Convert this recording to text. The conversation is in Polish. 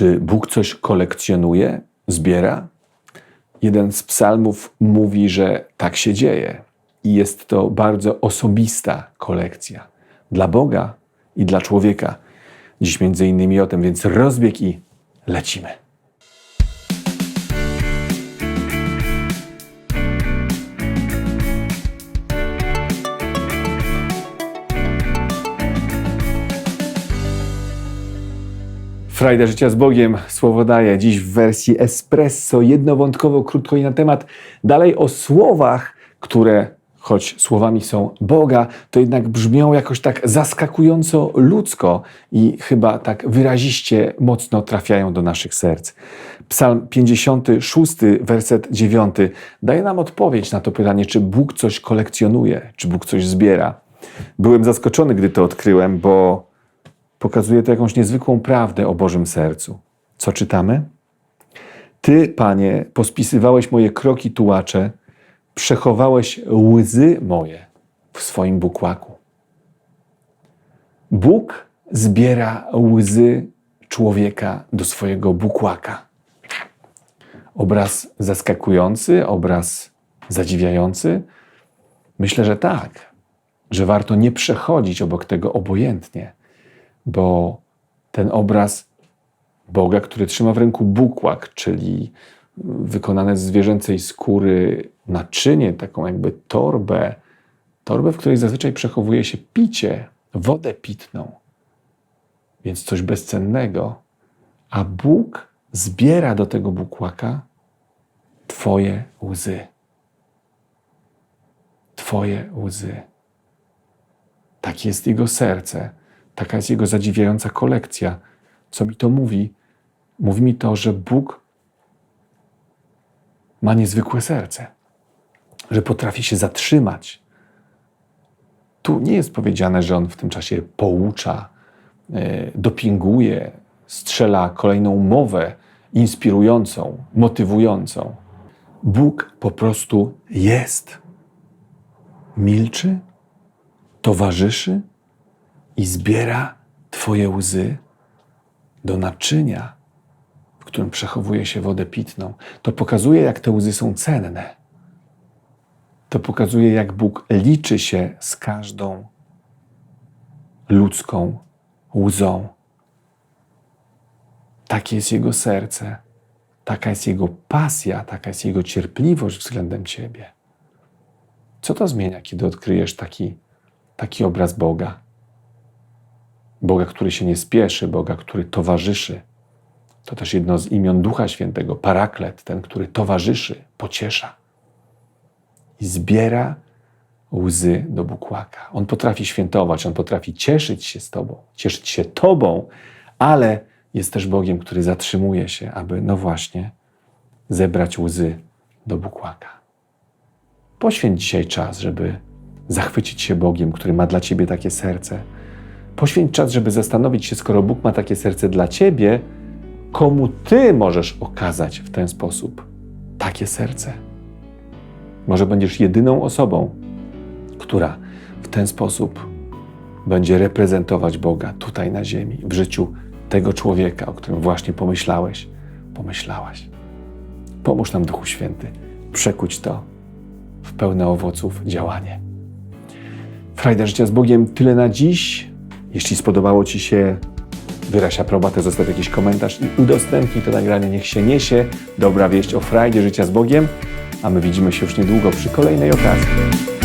Czy Bóg coś kolekcjonuje, zbiera? Jeden z psalmów mówi, że tak się dzieje. I jest to bardzo osobista kolekcja dla Boga i dla człowieka. Dziś między innymi o tym, więc rozbieg i lecimy. Frajda życia z Bogiem, słowo daje dziś w wersji espresso, jednowątkowo, krótko i na temat. Dalej o słowach, które, choć słowami są Boga, to jednak brzmią jakoś tak zaskakująco ludzko i chyba tak wyraziście mocno trafiają do naszych serc. Psalm 56, werset 9 daje nam odpowiedź na to pytanie, czy Bóg coś kolekcjonuje, czy Bóg coś zbiera. Byłem zaskoczony, gdy to odkryłem, bo pokazuje to jakąś niezwykłą prawdę o Bożym sercu. Co czytamy? Ty, Panie, pospisywałeś moje kroki tułacze, przechowałeś łzy moje w swoim bukłaku. Bóg zbiera łzy człowieka do swojego bukłaka. Obraz zaskakujący, obraz zadziwiający? Myślę, że tak, że warto nie przechodzić obok tego obojętnie bo ten obraz Boga, który trzyma w ręku bukłak, czyli wykonane z zwierzęcej skóry naczynie, taką jakby torbę, torbę, w której zazwyczaj przechowuje się picie, wodę pitną, więc coś bezcennego, a Bóg zbiera do tego bukłaka Twoje łzy. Twoje łzy. Tak jest Jego serce Taka jest jego zadziwiająca kolekcja. Co mi to mówi? Mówi mi to, że Bóg ma niezwykłe serce, że potrafi się zatrzymać. Tu nie jest powiedziane, że on w tym czasie poucza, e, dopinguje, strzela kolejną mowę inspirującą, motywującą. Bóg po prostu jest. Milczy, towarzyszy i zbiera Twoje łzy do naczynia, w którym przechowuje się wodę pitną. To pokazuje, jak te łzy są cenne. To pokazuje, jak Bóg liczy się z każdą ludzką łzą. Takie jest Jego serce, taka jest Jego pasja, taka jest Jego cierpliwość względem Ciebie. Co to zmienia, kiedy odkryjesz taki, taki obraz Boga? Boga, który się nie spieszy, Boga, który towarzyszy. To też jedno z imion Ducha Świętego, paraklet, ten, który towarzyszy, pociesza i zbiera łzy do bukłaka. On potrafi świętować, on potrafi cieszyć się z Tobą, cieszyć się Tobą, ale jest też Bogiem, który zatrzymuje się, aby, no właśnie, zebrać łzy do bukłaka. Poświęć dzisiaj czas, żeby zachwycić się Bogiem, który ma dla Ciebie takie serce Poświęć czas, żeby zastanowić się, skoro Bóg ma takie serce dla ciebie, komu ty możesz okazać w ten sposób takie serce. Może będziesz jedyną osobą, która w ten sposób będzie reprezentować Boga tutaj na ziemi, w życiu tego człowieka, o którym właśnie pomyślałeś, pomyślałaś. Pomóż nam, Duchu Święty, przekuć to w pełne owoców działanie. Frajda życia z Bogiem tyle na dziś. Jeśli spodobało Ci się, wyraź aprobatę, zostaw jakiś komentarz i udostępnij to nagranie. Niech się niesie dobra wieść o frajdzie życia z Bogiem, a my widzimy się już niedługo przy kolejnej okazji.